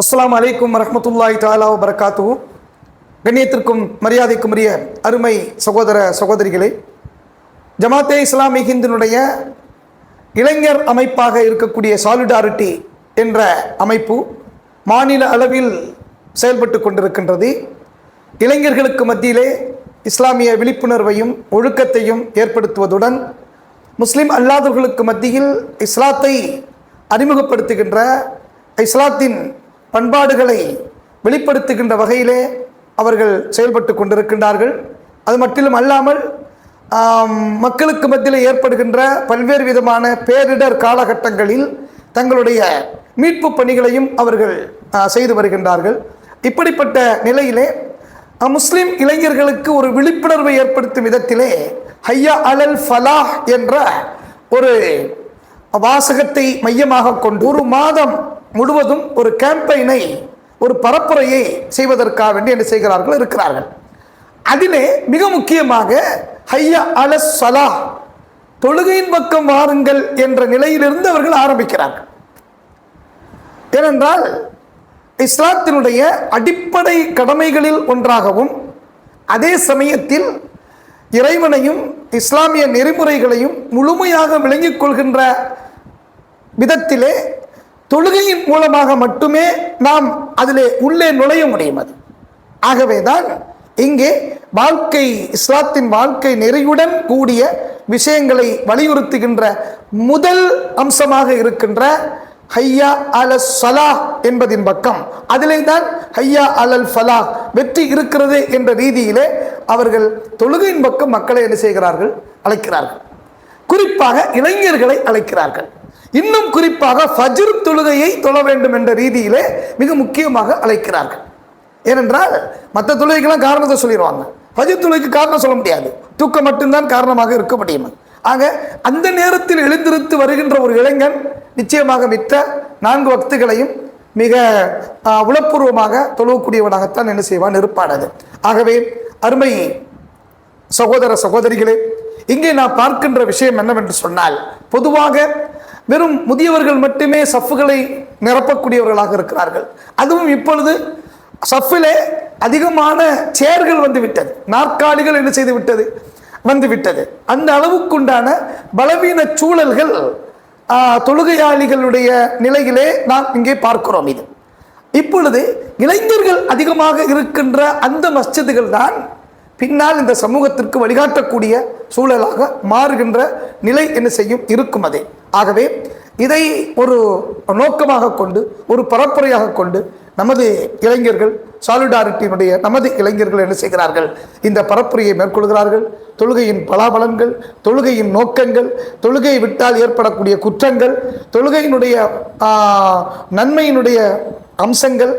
அஸ்லாம் அலைக்கும் வரஹ்மத்துல்லாஹி தாலா வரகாத்து கண்ணியத்திற்கும் மரியாதைக்கும் உரிய அருமை சகோதர சகோதரிகளே ஜமாத்தே இஸ்லாமி ஹிந்தினுடைய இளைஞர் அமைப்பாக இருக்கக்கூடிய சாலிடாரிட்டி என்ற அமைப்பு மாநில அளவில் செயல்பட்டு கொண்டிருக்கின்றது. இளைஞர்களுக்கு மத்தியிலே இஸ்லாமிய விழிப்புணர்வையும் ஒழுக்கத்தையும் ஏற்படுத்துவதுடன் முஸ்லிம் அல்லாதவர்களுக்கு மத்தியில் இஸ்லாத்தை அறிமுகப்படுத்துகின்ற இஸ்லாத்தின் பண்பாடுகளை வெளிப்படுத்துகின்ற வகையிலே அவர்கள் செயல்பட்டு கொண்டிருக்கின்றார்கள். அது மட்டிலும் அல்லாமல் மக்களுக்கு மத்தியில் ஏற்படுகின்ற பல்வேறு விதமான பேரிடர் காலகட்டங்களில் தங்களுடைய மீட்பு பணிகளையும் அவர்கள் செய்து வருகின்றார்கள். இப்படிப்பட்ட நிலையிலே முஸ்லீம் முஸ்லிம் இளைஞர்களுக்கு ஒரு விழிப்புணர்வை ஏற்படுத்தும் விதத்திலே ஹையா அலல் ஃபலாஹ் என்ற ஒரு வாசகத்தை மையமாக கொண்டு ஒரு மாதம் முழுவதும் ஒரு கேம்பெயினை ஒரு பரப்புரையை செய்வதற்காக வேண்டி என்ன செய்கிறார்கள்? இருக்கிறார்கள். அதிலே மிக முக்கியமாக ஹையா அல சலா தொழுகையின் பக்கம் வாருங்கள் என்ற நிலையிலிருந்து அவர்கள் ஆரம்பிக்கிறார்கள். ஏனென்றால் இஸ்லாத்தினுடைய அடிப்படை கடமைகளில் ஒன்றாகவும் அதே சமயத்தில் இறைவனையும் இஸ்லாமிய நெறிமுறைகளையும் முழுமையாக விளங்கிக் கொள்கின்ற விதத்திலே தொழுகையின் மூலமாக மட்டுமே நாம் அதிலே உள்ளே நுழைய முடியும் அது. ஆகவேதான் இங்கே வாழ்க்கை இஸ்லாத்தின் வாழ்க்கை நெறியுடன் கூடிய விஷயங்களை வலியுறுத்துகின்ற முதல் அம்சமாக இருக்கின்ற ஹையா அல சலா என்பதின் பக்கம். அதிலே தான் ஹையா அலல் ஃபலா வெற்றி இருக்கிறது என்ற ரீதியிலே அவர்கள் தொழுகையின் பக்கம் மக்களை என்ன செய்கிறார்கள்? அழைக்கிறார்கள். குறிப்பாக இளைஞர்களை அழைக்கிறார்கள். இன்னும் குறிப்பாக ஃபஜ்ர் தொழுகையை தொழ வேண்டும் என்ற ரீதியிலே மிக முக்கியமாக அழைக்கிறார்கள். ஏனென்றால் மற்ற தொழுகைக்கெல்லாம் காரணத்தை சொல்லிடுவாங்க. ஃபஜ்ர் தொழுகைக்கு காரணம் சொல்ல முடியாது. தூக்கம் மட்டும்தான் காரணமாக இருக்க முடியும். ஆக அந்த நேரத்தில் எழுந்திருத்து வருகின்ற ஒரு இளைஞன் நிச்சயமாக மித்த நான்கு வக்துகளையும் மிக உளப்பூர்வமாக தொழுவக்கூடியவனாகத்தான் என்ன செய்வான்? இருப்பானது ஆகவே அருமை சகோதர சகோதரிகளே இங்கே நான் பார்க்கின்ற விஷயம் என்னவென்று சொன்னால் பொதுவாக வெறும் முதியவர்கள் மட்டுமே சஃப்புகளை நிரப்பக்கூடியவர்களாக இருக்கிறார்கள். அதுவும் இப்பொழுது சஃப்பிலே அதிகமான சேர்கள் வந்து விட்டது நாற்காலிகள் என்ன செய்து விட்டது? வந்து விட்டது அந்த அளவுக்குண்டான பலவீன சூழல்கள் தொழுகையாளிகளுடைய நிலையிலே நாம் இங்கே பார்க்கிறோம் இது. இப்பொழுது இளைஞர்கள் அதிகமாக இருக்கின்ற அந்த மஸ்ஜிதுகள் தான் பின்னால் இந்த சமூகத்திற்கு வழிகாட்டக்கூடிய சூழலாக மாறுகின்ற நிலை என்ன செய்யும்? இருக்கும் அதே. ஆகவே இதை ஒரு நோக்கமாக கொண்டு ஒரு பரப்புரையாக கொண்டு நமது இளைஞர்கள் சாலிடாரிட்டியினுடைய நமது இளைஞர்கள் என்ன செய்கிறார்கள்? இந்த பரப்புரையை மேற்கொள்கிறார்கள். தொழுகையின் பலாபலன்கள் தொழுகையின் நோக்கங்கள் தொழுகையை விட்டால் ஏற்படக்கூடிய குற்றங்கள் தொழுகையினுடைய நன்மையினுடைய அம்சங்கள்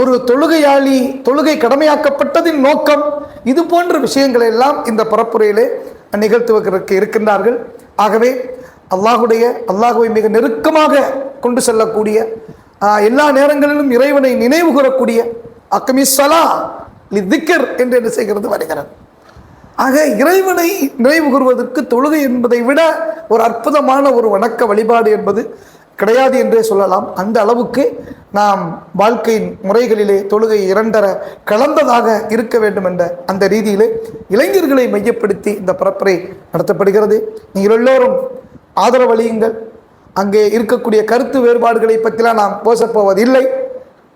ஒரு தொழுகையாளி தொழுகை கடமையாக்கப்பட்டதின் நோக்கம் இது போன்ற விஷயங்களை எல்லாம் இந்த பரப்புரையிலே நிகழ்த்துவதற்கு இருக்கின்றார்கள். ஆகவே அல்லாஹுடைய அல்லாஹுவை மிக நெருக்கமாக கொண்டு செல்லக்கூடிய எல்லா நேரங்களிலும் இறைவனை நினைவு கூறக்கூடிய அக்கமிசலா திக்கர் என்று என்ன செய்கிறது வருகிறது. ஆக இறைவனை நினைவு கூறுவதற்கு தொழுகை என்பதை விட ஒரு அற்புதமான ஒரு வணக்க வழிபாடு என்பது கிடையாது என்றே சொல்லலாம். அந்த அளவுக்கு நாம் வாழ்க்கையின் முறைகளிலே தொழுகை இரண்டர கலந்ததாக இருக்க வேண்டும் என்ற அந்த ரீதியிலே இளைஞர்களை மையப்படுத்தி இந்த பரப்புரை நடத்தப்படுகிறது. நீங்கள் எல்லோரும் ஆதரவளியுங்கள் அங்கே இருக்கக்கூடிய கருத்து வேறுபாடுகளை பற்றிலாம் நாம் பேசப்போவதில்லை.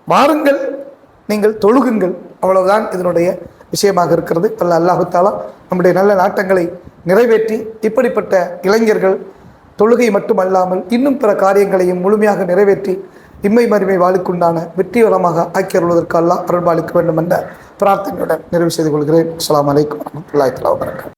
வாருங்கள் நீங்கள் தொழுகுங்கள். அவ்வளவுதான் இதனுடைய விஷயமாக இருக்கிறது. அல்ல அல்லாஹாலா நம்முடைய நல்ல நாட்டங்களை நிறைவேற்றி இப்படிப்பட்ட இளைஞர்கள் தொழுகை மட்டுமல்லாமல் இன்னும் பிற காரியங்களையும் முழுமையாக நிறைவேற்றி இம்மை மறுமை வாழுக்குண்டான வெற்றிகரமாக ஆக்கியருள்வதற்கு அல்லாஹ் அருள்பாலிக்க வேண்டும் என்ற பிரார்த்தனையுடன் நிறைவு செய்து கொள்கிறேன். அஸ்லாம் வலைக்கம் வரமத்துல்லாஹி தஆலா